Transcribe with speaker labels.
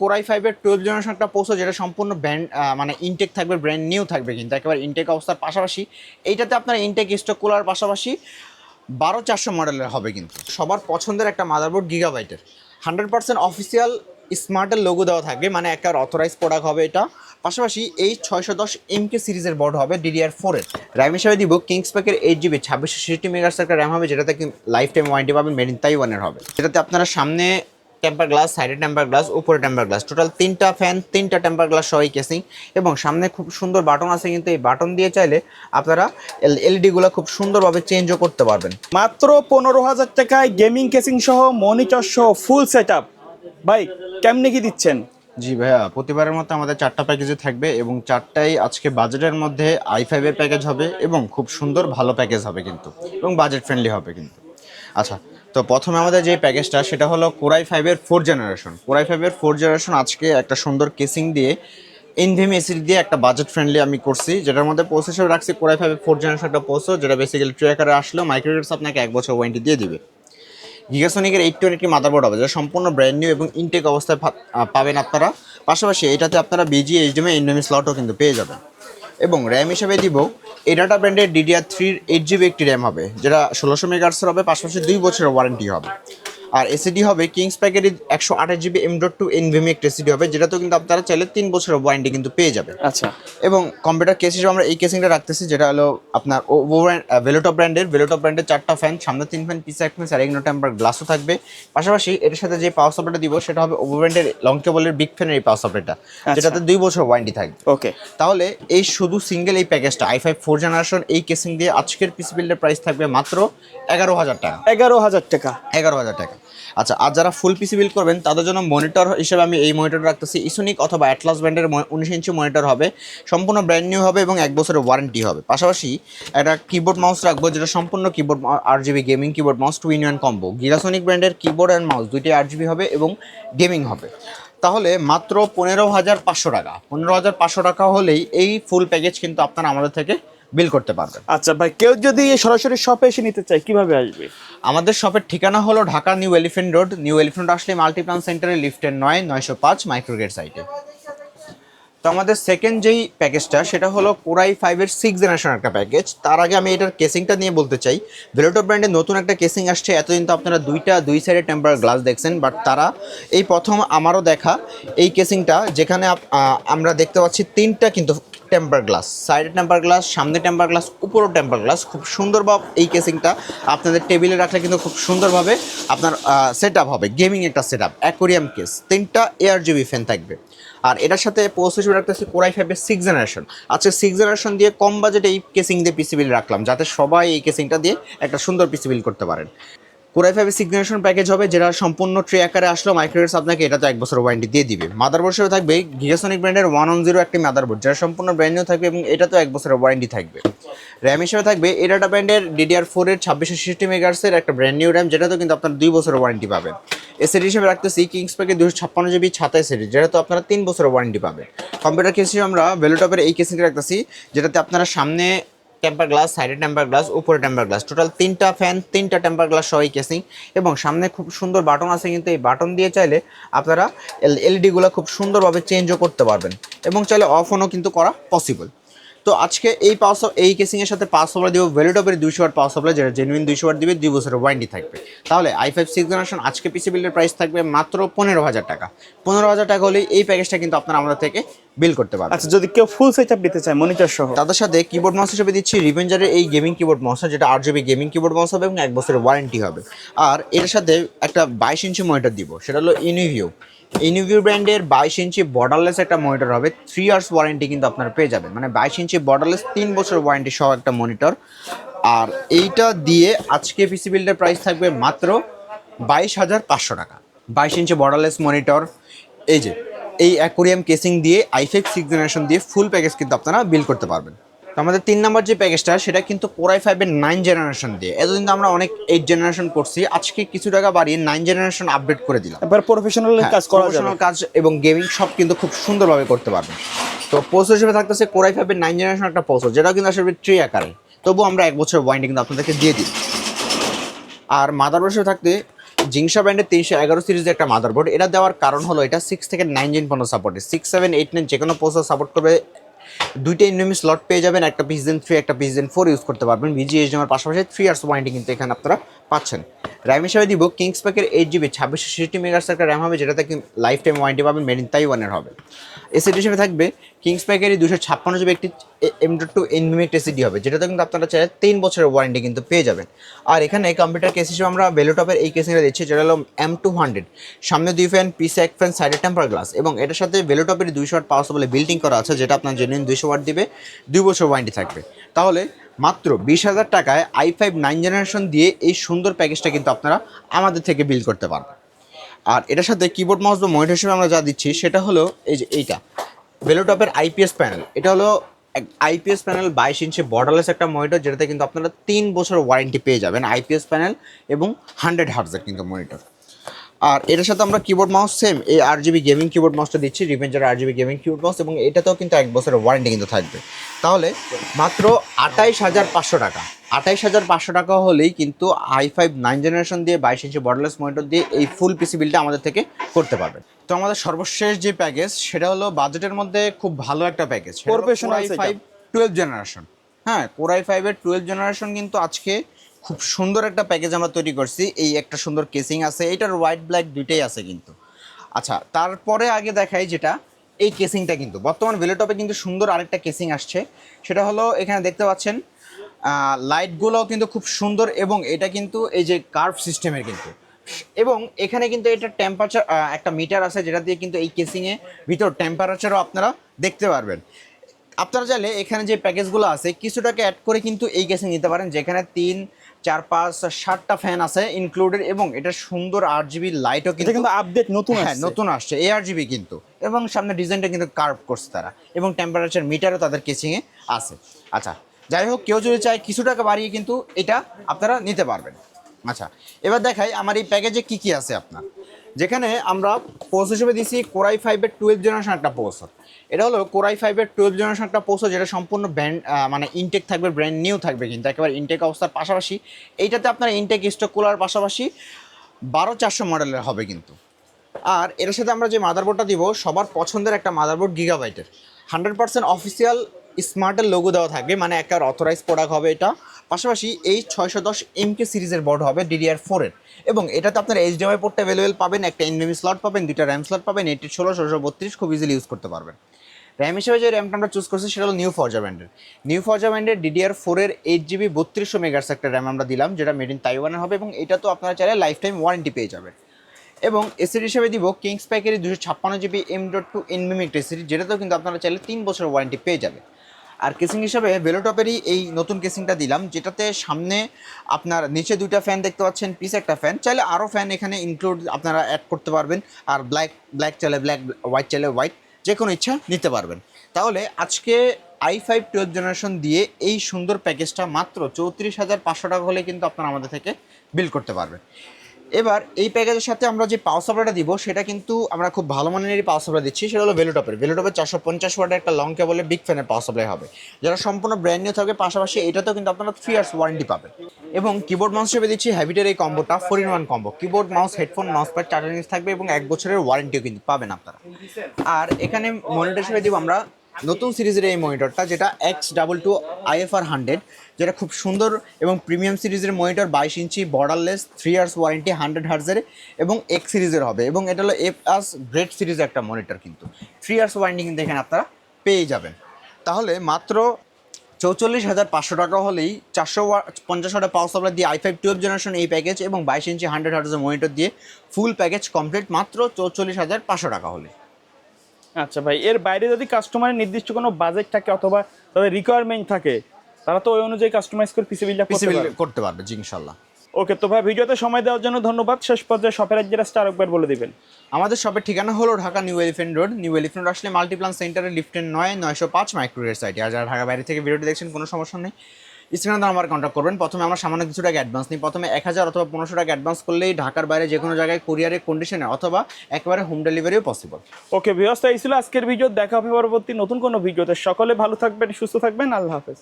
Speaker 1: Core i ফাইভের twelve generation একটা পোসো যেটা সম্পূর্ণ ব্র্যান্ড মানে ইনটেক থাকবে ব্র্যান্ড নিউ থাকবে কিন্তু, একেবারে ইনটেক অবস্থার পাশাপাশি। এইটাতে আপনার ইনটেক স্টক কুলার পাশাপাশি বারো চারশো মডেলের হবে কিন্তু। সবার পছন্দের একটা মাদারবোর্ড গিগাবাইটের হান্ড্রেড পার্সেন্ট অফিসিয়াল স্মার্টের লোগো দেওয়া থাকবে মানে একটা অথরাইজ প্রোডাক্ট হবে এটা। পাশাপাশি এই ছয়শো দশ এমকে সিরিজের বোর্ড হবে ডিডিআর ফোরের র্যাম হিসাবে দিব কিংস প্যাকের এইট জিবি ছাব্বিশশো সিক্সটি মেগার্স একটা র্যাম হবে, যেটাতে লাইফ টাইম ওয়ারেন্টি পাবেন মেড ইন তাইওয়ানের হবে। যেটাতে আপনারা সামনে টেম্পার গ্লাস সাইডে টেম্পার গ্লাস উপরে টেম্পার গ্লাস টোটাল তিনটা ফ্যান তিনটা টেম্পার গ্লাস সহ কেসিং এবং সামনে খুব সুন্দর বাটন আছে কিন্তু এই বাটন দিয়ে চাইলে আপনারা এলইডিগুলো খুব সুন্দরভাবে চেঞ্জও করতে পারবেন।
Speaker 2: মাত্র পনেরো হাজার টাকায় গেমিং কেসিং সহ মনিটর সহ ফুল সেট আপ ভাই কেমনে কি দিচ্ছেন?
Speaker 1: জি ভাইয়া প্রতিবারের মতো আমাদের চারটা প্যাকেজে থাকবে এবং চারটাই আজকে বাজেটের মধ্যে আই ফাইভের প্যাকেজ হবে এবং খুব সুন্দর ভালো প্যাকেজ হবে কিন্তু। এবং বাজেট ফ্রেন্ডলি হবে কিন্তু। আচ্ছা তো প্রথমে আমাদের যে প্যাকেজটা সেটা হলো কোরাই ফাইভের ফোর জেনারেশন কোরাই ফাইভের ফোর জেনারেশন আজকে একটা সুন্দর কেসিং দিয়ে ইনভিম এসি দিয়ে একটা বাজেট ফ্রেন্ডলি আমি করছি, যেটার মধ্যে পোস্ট হিসেবে রাখছি কোরাই ফাইভের ফোর জেনারেশন একটা পোস্ট যেটা বেসিক্যালি ট্রেকারে আসলেও মাইক্রোডেটস আপনাকে এক বছর ওয়ারেন্টি দিয়ে দিবে। গিগাসনিকের এইট টোয়েন্টি মাদারবোর্ড হবে, যেটা সম্পূর্ণ ব্র্যান্ড নিউ এবং ইনটেক অবস্থায় পাবেন আপনারা। পাশাপাশি এটাতে আপনারা বিজি এইচডিএমএ ইন্ডোমি স্লটও কিন্তু পেয়ে যাবেন। এবং র্যাম হিসেবে দিব, এই ডাটা ব্র্যান্ডের ডিডিআর থ্রির এইট জিবি একটি র্যাম হবে, যেটা ষোলোশো মেগার্সের হবে, পাশাপাশি দুই বছরের ওয়ারেন্টি হবে। আর এসিডি হবে কিংস প্যাকেট একশো আঠাশ GB M dot two NVMe একটা এসিডি হবে যেটাতেও কিন্তু আপনারা চাইলে তিন বছরের ওয়ারেন্টি কিন্তু পেয়ে যাবেন।
Speaker 2: আচ্ছা।
Speaker 1: এবং কম্পিউটার কেস হিসেবে আমরা এই কেসিংটা রাখতেছি যেটা হলো আপনার ভেলোটপ ব্র্যান্ডের ভেলোটপ ব্র্যান্ডের চারটা ফ্যান সামনে তিন ফ্যান পিছে এক ফ্যান আর এগনো টেম্পার গ্লাসও থাকবে। পাশাপাশি এর সাথে যে পাওয়ার সাপ্লাইটা দিব সেটা হবে ওভো ব্র্যান্ডের লং কেবলের বিগ ফ্যানের এই পাওয়ার সাপ্লাইটা যেটাতে দুই বছর ওয়ারেন্টি থাকবে।
Speaker 2: ওকে
Speaker 1: তাহলে এই শুধু সিঙ্গেল এই প্যাকেজটা আই ফাইভ ফোর জেনারেশন এই কেসিং দিয়ে আজকের পিসি বিল্ডের প্রাইস থাকবে মাত্র এগারো হাজার টাকা।
Speaker 2: এগারো হাজার টাকা।
Speaker 1: এগারো হাজার টাকা। আচ্ছা আর যারা ফুল পিসি বিল করবেন, তাদের জন্য মনিটর হিসেবে আমি এই মনিটর রাখতেছি। ইসোনিক অথবা অ্যাটলাস ব্র্যান্ডের উনিশ ইঞ্চি মনিটর হবে। সম্পূর্ণ ব্র্যান্ড নিউ হবে এবং এক বছরের ওয়ারেন্টি হবে। পাশাপাশি একটা কিবোর্ড মাউস রাখব, যেটা সম্পূর্ণ keyboard R GB gaming keyboard mouse two in one combo Gigasonic ব্র্যান্ডের কিবোর্ড অ্যান্ড মাউস দুইটাই আট জিবি হবে এবং গেমিং হবে। তাহলে মাত্র পনেরো হাজার পাঁচশো টাকা। পনেরো হাজার পাঁচশো টাকা হলেই এই ফুল প্যাকেজ কিন্তু আপনারা আমাদের থেকে বিল করতে পারবেন।
Speaker 2: আচ্ছা ভাই কেউ যদি সরাসরি শপে এসে নিতে চায় কীভাবে আসবে?
Speaker 1: আমাদের শপের ঠিকানা হলো Dhaka New Elephant Road. New Elephant আসলে মাল্টিপ্লান সেন্টারে লিফটের নয় নয়শো পাঁচ মাইক্রোগেট সাইটে তো আমাদের সেকেন্ড যেই প্যাকেজটা সেটা হলো কোরাই ফাইভের সিক্স জেনারেশন একটা প্যাকেজ তার আগে আমি এটার কেসিংটা নিয়ে বলতে চাই। ভেলোটো ব্র্যান্ডের নতুন একটা কেসিং আসছে, এতদিন তো আপনারা দুইটা, দুই সাইডে টেম্পার গ্লাস দেখছেন বাট তারা এই প্রথম আমারও দেখা এই কেসিংটা যেখানে আমরা দেখতে পাচ্ছি তিনটা কিন্তু টেম্পার গ্লাস সাইডে টেম্পার গ্লাস সামনে টেম্পার গ্লাস উপরও টেম্পার গ্লাস খুব সুন্দরভাবে এই কেসিংটা আপনাদের টেবিলে রাখলে কিন্তু খুব সুন্দরভাবে আপনার সেট হবে। গেমিং একটা সেট আপ অ্যাকোরিয়াম কেস তিনটা এয়ার জিবি ফ্যান থাকবে। আর এটার সাথে পোস্ট হিসেবে রাখতেছি কোরাই ফাইভের সিক্স জেনারেশন আচ্ছা সিক্স জেনারেশন দিয়ে কম বাজেটে এই কেসিং দিয়ে পিসি বিল রাখলাম, যাতে সবাই এই কেসিংটা দিয়ে একটা সুন্দর পিসি বিল করতে পারেন। কোরাই ফাইভের সিক্স জেনারেশন প্যাকেজ হবে, যেটা সম্পূর্ণ ট্রে আকারে আসলেও মাইক্রোডেস আপনাকে এটা তো এক বছর ওয়ারেন্টি দিয়ে দিবে। মাদারবোর্ড হিসেবে থাকবে গিগাসনিক ব্র্যান্ডের ওয়ান অন জিরো একটি মাদারবোর্ড যেটা সম্পূর্ণ ব্র্যান্ড নিউ থাকবে এবং এটা তো এক বছরের ওয়ারেন্টি থাকবে। র্যাম হিসেবে থাকবে এডাটা ব্র্যান্ডের ডিডিআর ফোরের ছাব্বিশশো সিক্সটি মেগার্সের একটা ব্র্যান্ড নিউ র্যাম যেটা তো কিন্তু আপনার দুই বছরের ওয়ারেন্টি পাবেন। এসএডি হিসেবে রাখতেছি কিংস প্যাকের দুশো ছাপ্পান্ন জিবি ছাতা এসএডি যেটা তো আপনারা তিন বছরের ওয়ারেন্টি পাবেন। কম্পিউটার কেস হিসেবে আমরা ভেলোটপের এই কেসিংটা রাখতেছি, যেটাতে আপনারা সামনে টেম্পার গ্লাস সাইডে টেম্পার গ্লাস উপরে টেম্পার গ্লাস টোটাল তিনটা ফ্যান তিনটা টেম্পার গ্লাস সহ কেসিং এবং সামনে খুব সুন্দর বাটন আছে, কিন্তু এই বাটন দিয়ে চাইলে আপনারা এলইডিগুলো খুব সুন্দরভাবে চেঞ্জও করতে পারবেন। এবং চাইলে অফ অনও কিন্তু করা পসিবল তো আজকে এই পাওয়ার এই কেসিংয়ের সাথে পাওয়ার সাপ্লাই দিব ভ্যালিডপের দুইশো ওয়াট পাওয়ার সাপ্লাই যেটা জেনুইন দুইশো ওয়াট দিবে দুই বছরের ওয়ারেন্টি থাকবে। তাহলে আই ফাইভ সিক্স জেনারেশন আজকে পিসি বিলের প্রাইস থাকবে মাত্র পনেরো হাজার টাকা। পনেরো হাজার টাকা হলেই এই প্যাকেজটা কিন্তু আপনারা আমাদের থেকে বিল করতে পারবেন।
Speaker 2: আচ্ছা যদি কেউ ফুল সেট আপ নিতে চায় মনিটর সহ।
Speaker 1: তাদের সাথে কিবোর্ড মাউস হিসেবে দিচ্ছি রিভেঞ্জারের এই গেমিং কিবোর্ড মাউস যেটা আট জিবি গেমিং কিবোর্ড মাউস হবে এবং এক বছরের ওয়ারেন্টি হবে। আর এর সাথে একটা বাইশ ইঞ্চি মনিটর দিব সেটা হলো ইনিভিউ ইনিভিউ ব্র্যান্ডের বাইশ ইঞ্চি বর্ডারলেস একটা মনিটর হবে। থ্রি ইয়ার্স ওয়ারেন্টি কিন্তু আপনারা পেয়ে যাবেন। মানে বাইশ ইঞ্চি বর্ডারলেস তিন বছর ওয়ারেন্টি সহ একটা মনিটর আর এইটা দিয়ে আজকে পিসি বিল্ডের প্রাইস থাকবে মাত্র বাইশ হাজার পাঁচশো টাকা। বাইশ ইঞ্চি বর্ডারলেস মনিটর এই যে, এই অ্যাকোরিয়াম কেসিং দিয়ে আইফেক্স সিক্স জেনারেশন দিয়ে ফুল প্যাকেজ কিন্তু আপনারা বিল করতে পারবেন। আমাদের তিন নম্বর যে প্যাকেজটা সেটা কিন্তু কোরাই ফাইভের নাইন জেনারেশন দিয়ে। এতদিন তো আমরা অনেক এইট জেনারেশন করছি আজকে কিছু টাকা বাড়িয়ে নাইন জেনারেশন আপডেট করে দিলাম।
Speaker 2: এবার প্রফেশনাল
Speaker 1: হ্যাঁ,
Speaker 2: কাজ
Speaker 1: প্রফেশনাল কাজ এবং গেমিং সব কিন্তু খুব সুন্দরভাবে করতে পারবেন তো পোস্ট হিসেবে থাকতেছে কোরাই ফাইভের নাইন জেনারেশন একটা পোস্ট যেটাও কিন্তু আসলে ট্রি আকারে। তবু আমরা এক বছর ওয়ারেন্টি কিন্তু আপনাদেরকে দিয়ে দিই। আর মাদার হিসেবে থাকতে জিংসা ব্র্যান্ডের তিনশো এগারো সিরিজের একটা মাদারবোর্ড এটা দেওয়ার কারণ হলো এটা সিক্স থেকে নাইন জেন পর্যন্ত সাপোর্টে সিক্স সেভেন এইট নাইন যে কোনো প্রসেসর সাপোর্ট করবে দুইটা ইনডোমি স্লট পেয়ে যাবেন, একটা পিস দেন থ্রি একটা পিস দেন ফোর ইউজ করতে পারবেন। ভিজিএস জমার পাশাপাশি থ্রি ইয়ার্স ওয়ারেন্টি কিন্তু এখানে আপনারা পাচ্ছেন। র্যাম হিসাবে দিব, কিংস প্যাকের এইট জিবি ছাব্বিশশো ছিষট্টি মেগার্স একটা র্যাম হবে, যেটা যেটাতে লাইফ টাইম ওয়ারেন্টি পাবেন মেড ইন তাইওয়ানের হবে। এসিডি হিসেবে থাকবে, কিংস প্যাকেরই দুশো ছাপ্পান্ন জিবি একটি এম ডট টু এনভিমি একটা এসিডি হবে, যেটাতে কিন্তু আপনারা চাইলে তিন বছরের ওয়ারেন্টি কিন্তু পেয়ে যাবেন। আর এখানে কম্পিউটার কেস হিসেবে আমরা বেলোটপের এই কেসিংটা দিচ্ছি, যেটা হলো এম টু হান্ড্রেড সামনে দুই ফ্যান পিসে এক ফ্যান সাইডে টেম্পার গ্লাস এবং এটার সাথে বেলোটপের দুইশো ওয়াট পাওয়ার বলে বিল্ডিং করা আছে, যেটা আপনার জেনুইন দুইশো ওয়াট দিবে, দুই বছর ওয়ারেন্টি থাকবে। তাহলে মাত্র বিশ হাজার টাকায় আই ফাইভ নাইন জেনারেশন দিয়ে এই সুন্দর প্যাকেজটা কিন্তু আপনারা আমাদের থেকে বিল করতে পারবেন। আর এটার সাথে কিবোর্ড মাউস বা মনিটর হিসেবে আমরা যা দিচ্ছি, সেটা হলো এই যে এইটা। বেলোটপের আইপিএস প্যানেল এটা হলো এক আইপিএস প্যানেল বাইশ ইঞ্চি বর্ডারলেস একটা মনিটর যেটাতে কিন্তু আপনারা তিন বছর ওয়ারেন্টি পেয়ে যাবেন আইপিএস প্যানেল এবং হান্ড্রেড হার্টসের কিন্তু মনিটর আর এটার সাথে আমরা কিবোর্ড মাউস সেম এই আর জিবি গেমিং কিবোর্ড মাউসটা দিচ্ছি Revenger R GB gaming keyboard mouse এবং এটাতেও কিন্তু এক বছরের ওয়ারেন্টি কিন্তু থাকবে। তাহলে মাত্র আটাইশ হাজার পাঁচশো টাকা। আটাইশ হাজার পাঁচশো টাকা হলেই কিন্তু আই ফাইভ নাইন জেনারেশন দিয়ে বাইশ ইঞ্চি বর্ডারলেস মনিটর দিয়ে এই ফুল পিসি বিলটা আমাদের থেকে করতে পারবেন। তো আমাদের সর্বশেষ যে প্যাকেজ সেটা হলো বাজেটের মধ্যে খুব ভালো একটা package
Speaker 2: setup।
Speaker 1: Five twelve generation হ্যাঁ কোরাই ফাইভের টুয়েলভ জেনারেশন কিন্তু আজকে খুব সুন্দর একটা প্যাকেজ আমরা তৈরি করছি। এই একটা সুন্দর কেসিং আছে, এটার হোয়াইট ব্ল্যাক দুইটাই আছে কিন্তু। আচ্ছা তারপরে আগে দেখাই যেটা, এই কেসিংটা কিন্তু। বর্তমান ভেলোটপে কিন্তু সুন্দর আরেকটা কেসিং আসছে। সেটা হলো এখানে দেখতে পাচ্ছেন লাইটগুলোও কিন্তু খুব সুন্দর এবং এটা কিন্তু এই যে কার্ভ সিস্টেমের কিন্তু। এবং এখানে কিন্তু এটা টেম্পারেচার একটা মিটার আছে যেটা দিয়ে কিন্তু এই কেসিংয়ে ভিতর টেম্পারেচারও আপনারা দেখতে পারবেন। আপনারা চাইলে এখানে যে প্যাকেজগুলো আছে, কিছুটাকে অ্যাড করে কিন্তু এই কেসিং নিতে পারেন, যেখানে তিন চার পাঁচ সাতটা ফ্যান আছে ইনক্লুডেড এবং এটা সুন্দর আট জিবি লাইটও কিন্তু
Speaker 2: কিন্তু আপডেট নতুন
Speaker 1: হ্যাঁ নতুন আসছে এ আর জিবি কিন্তু। এবং সামনে ডিজাইনটা কিন্তু কার্ভ করছে তারা। এবং টেম্পারেচার মিটারও তাদের কেচিংয়ে আছে। আচ্ছা যাই হোক কেউ যদি চায় কিছু টাকা বাড়িয়ে কিন্তু এটা আপনারা নিতে পারবেন। আচ্ছা এবার দেখাই আমার এই প্যাকেজে কি কি আছে আপনার। যেখানে আমরা পোস হিসেবে দিছি কোরাই ফাইভের টুয়েলভ জেনারেশন একটা পোসর এটা হলো কোরাই ফাইভের টুয়েলভ জেনারেশন একটা পোসর যেটা সম্পূর্ণ ব্র্যান্ড মানে ইনটেক থাকবে ব্র্যান্ড নিউ থাকবে কিন্তু, একেবারে ইনটেক অবস্থার পাশাপাশি। এইটাতে আপনার ইনটেক স্টক কুলার পাশাপাশি বারো চারশো মডেলের হবে কিন্তু। আর এর সাথে আমরা যে মাদারবোর্ডটা দিব, সবার পছন্দের একটা মাদারবোর্ড গিগাবাইটের হান্ড্রেড পার্সেন্ট অফিসিয়াল স্মার্টের লোগো দেওয়া থাকবে মানে একটা অথরাইজ প্রোডাক্ট হবে এটা। পাশাপাশি এই ছয়শো দশ এমকে সিরিজের বোর্ড হবে ডিডিআর ফোরের এবং এটাতে আপনার এইচডিএমআই পোর্টটা অ্যাভেলেবেল পাবেন, একটা এনভিএমি স্লট পাবেন, দুইটা র্যাম স্লট পাবেন, এটি ষোলো ষোলোশো বত্রিশ, খুব ইজিলি ইউজ করতে পারবেন। র্যাম হিসেবে যে র্যামটা আমরা চুজ করছি, সেটা হলো নিউ ফরজা ব্র্যান্ডের নিউ ফরজা ব্র্যান্ডের ডিডিআর ফোরের এইট জিবি বত্রিশশো মেগার্স একটা র্যাম আমরা দিলাম, যেটা মেড ইন তাইওয়ানের হবে, এবং এটা তো আপনারা চাইলে লাইফ টাইম ওয়ারেন্টি পেয়ে যাবেন। এবং এসিডি হিসেবে দিব কিংস প্যাকের দুশো ছাপ্পান্ন GB M dot two NVMe SSD যেটাতেও কিন্তু আপনারা চাইলে তিন বছর ওয়ারেন্টি পেয়ে যাবে আর কেসিং হিসাবে বেলোটপেরই এই নতুন কেসিংটা দিলাম, যেটাতে সামনে আপনার নিচে দুইটা ফ্যান দেখতে পাচ্ছেন, পিছে একটা ফ্যান চাইলে আরও ফ্যান এখানে ইনক্লুড আপনারা অ্যাড করতে পারবেন, আর ব্ল্যাক ব্ল্যাক চাইলে ব্ল্যাক হোয়াইট চাইলে হোয়াইট যে কোনো ইচ্ছা নিতে পারবেন। তাহলে আজকে আই ফাইভ টুয়েলভ জেনারেশন দিয়ে এই সুন্দর প্যাকেজটা মাত্র চৌত্রিশ হাজার পাঁচশো টাকা হলে কিন্তু আপনারা আমাদের থেকে বিল করতে পারবেন। এবার এই প্যাকেজের সাথে আমরা যে পাওয়ার সাপ্লাইটা দিব, সেটা কিন্তু আমরা খুব ভালো মানেরই পাওয়ার সাপ্লাই দিচ্ছি। সেটা হলো ভেলোটপের ভেলোটপের চারশো পঞ্চাশ ওয়াটের একটা লং কেবলের বিগ ফ্যানের পাওয়ার সাপ্লাই হবে। যারা সম্পূর্ণ ব্র্যান্ড নিউ থাকবে, পাশাপাশি এটাতেও কিন্তু আপনারা থ্রি ইয়ার্স ওয়ারেন্টি পাবেন। এবং কিবোর্ড মাউস হিসেবে দিচ্ছি হ্যাবিটের এই কম্বোটা four in one combo keyboard mouse headphone mouse pad charger থাকবে এবং এক বছরের ওয়ারেন্টিও কিন্তু পাবেন আপনারা। আর এখানে মনিটর হিসেবে দিব আমরা নতুন সিরিজের এই মনিটরটা, যেটা X double two IFR hundred যেটা খুব সুন্দর এবং প্রিমিয়াম সিরিজের মনিটর, বাইশ inch borderless three years warranty hundred হার্জের এবং এক্স সিরিজের হবে। এবং এটা হলো এফ আস গ্রেট সিরিজের একটা মনিটর কিন্তু। থ্রি ইয়ার্স ওয়ারেন্টি কিন্তু এখানে আপনারা পেয়ে যাবেন। তাহলে মাত্র চৌচল্লিশ হাজার পাঁচশো টাকা হলেই চারশো পঞ্চাশ হাজার পাওয়ার সাপ্লাই দিয়ে আই ফাইভ টুয়েলভ জেনারেশন এই প্যাকেজ এবং বাইশ ইঞ্চি হান্ড্রেড হার্জের মনিটর দিয়ে ফুল প্যাকেজ কমপ্লিট মাত্র চৌচল্লিশ হাজার পাঁচশো টাকা হলে।
Speaker 2: আচ্ছা ভাই এর বাইরে যদি কাস্টমারের নির্দিষ্ট কোনো বাজেট থাকে অথবা তাদের রিকোয়ারমেন্ট থাকে তারা তো ওই অনুযায়ী কাস্টমাইজ করে পিসি
Speaker 1: পিসি করতে পারবে। জি ইনশাল্লাহ
Speaker 2: ওকে তো ভাই ভিডিওতে সময় দেওয়ার জন্য ধন্যবাদ। শেষ পর্যায়ে শপের অ্যাড্রেসটা আরেকবার বলে দিবেন।
Speaker 1: আমাদের শপের ঠিকানা হলো Dhaka New Elephant Road. New Elephant আসলে মাল্টিপ্লান সেন্টারে লিফটের নয় নয়শো পাঁচ মাইক্রোরের সাইটে আর যারা ঢাকা বাইরে থেকে ভিডিওটি দেখছেন কোনো সমস্যা নেই। স্ক্রিনে আমার কন্ট্যাক্ট করবেন। প্রথমে আমরা সামান্য কিছু টাকা অ্যাডভান্স নিই। প্রথমে এক হাজার অথবা পনেরোশো টাকা অ্যাডভান্স করলেই ঢাকার বাইরে যে কোনো জায়গায় কুরিয়ারের কন্ডিশনে অথবা একেবারে হোম ডেলিভারিও পসিবল
Speaker 2: ওকে ব্যবস্থা এই ছিল আজকের ভিডিও দেখা হবে পরবর্তী নতুন কোনো ভিডিওতে সকলে ভালো থাকবেন, সুস্থ থাকবেন। আল্লাহ হাফেজ।